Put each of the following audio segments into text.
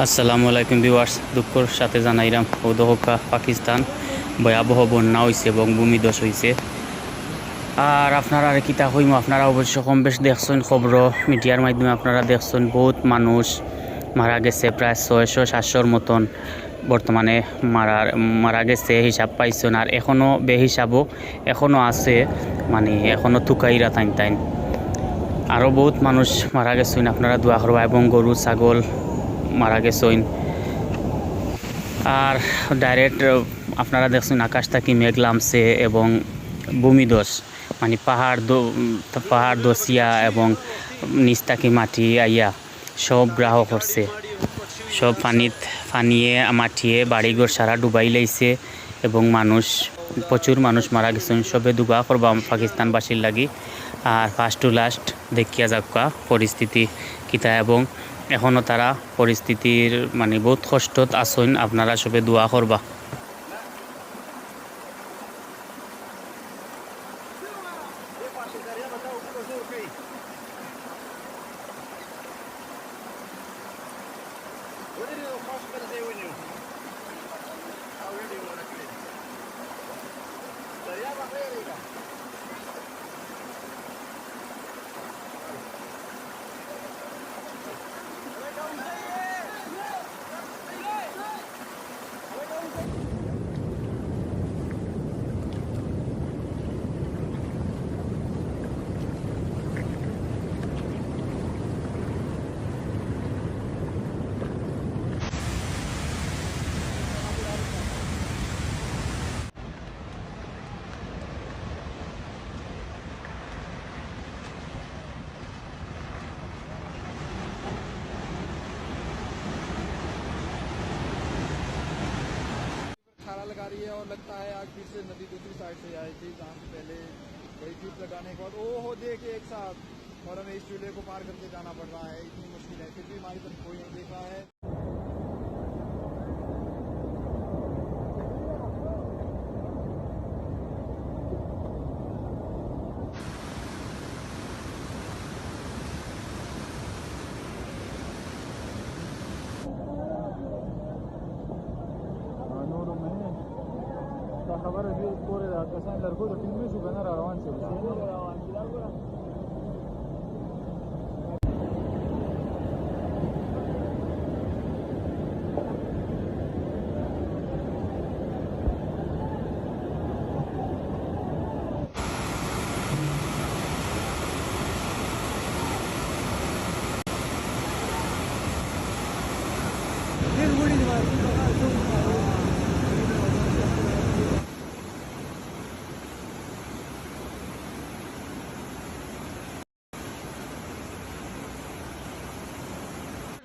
আসসালামু আলাইকুম ভিউয়ার্স, দুঃখর সাথে জানাইলাম উদহকা পাকিস্তান ভয়াবহ বন্যা হয়েছে এবং ভূমিধস হয়েছে আর আপনারা আর কিতা হইম, আপনারা অবশ্য কম বেশ দেখছেন খবর, মিডিয়ার মাধ্যমে আপনারা দেখছেন বহুত মানুষ মারা গেছে, প্রায় ছয়শো সাতশোর মতন বর্তমানে মারা মারা গেছে, হিসাব পাইছেন আর এখনও বেহিসাবও এখনও আছে মানে এখনও থুকাইরা টাইন টাইন আরও বহুত মানুষ মারা গেছেন, আপনারা দোয়া করবা এবং গরু, ছাগল মারা গেছেন আর ডাইরেক্ট আপনারা দেখছেন আকাশ থাকি মেঘ লামছে এবং ভূমিদস মানে পাহাড় পাহাড় দসিয়া এবং নিচ থাকি মাটি আইয়া সব গ্রাহ করছে সব পানিত পানিয়ে মাটিয়ে বাড়িঘর সারা ডুবাই লাইছে এবং মানুষ, প্রচুর মানুষ মারা গেছেন সবে দুগা করবা পাকিস্তানবাসীর লাগি। আর ফার্স্ট টু লাস্ট দেখিয়া যাকা পরিস্থিতি কিতা এবং এখনও তারা পরিস্থিতির মানে বহুত কষ্টত আছেন। আপনারা সবে দোয়া করবা। लगा रही है और लगता है आज फिर से नदी दूसरी साइड से आई थी, जहाँ से पहले वही ट्यूब लगाने के बाद। ओ हो देखे एक साथ। और हमें इस चूल्हे को पार करके जाना पड़ रहा है, इतनी मुश्किल है। फिर भी हमारी तरफ़ कोई नहीं देखा है। دا خبره دې پورې دا کسان لرګو د ټینګې شو کنه را روان شي روان شي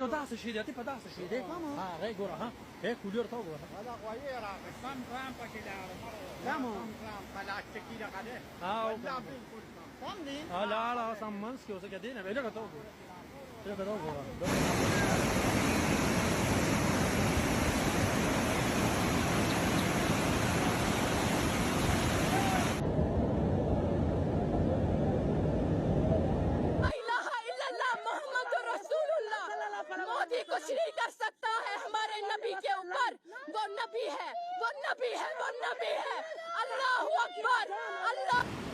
نو داسې شي دی ته په داسې شي دی. کوم ها رې ګوره ها. هې کولر تا ګوره دا غوایې راغې سم ګرام پکې دا کوم ګرام پلاستیکي راغې ها کوم دی. ها لا لا سم منس کې اوسه کې دی نه. ویل کته وګوره. ته کته وګوره. कुछ नहीं कर सकता है। हमारे नबी के ऊपर। वो नबी है। वो नबी है। वो नबी है। अल्लाह अकबर। अल्लाह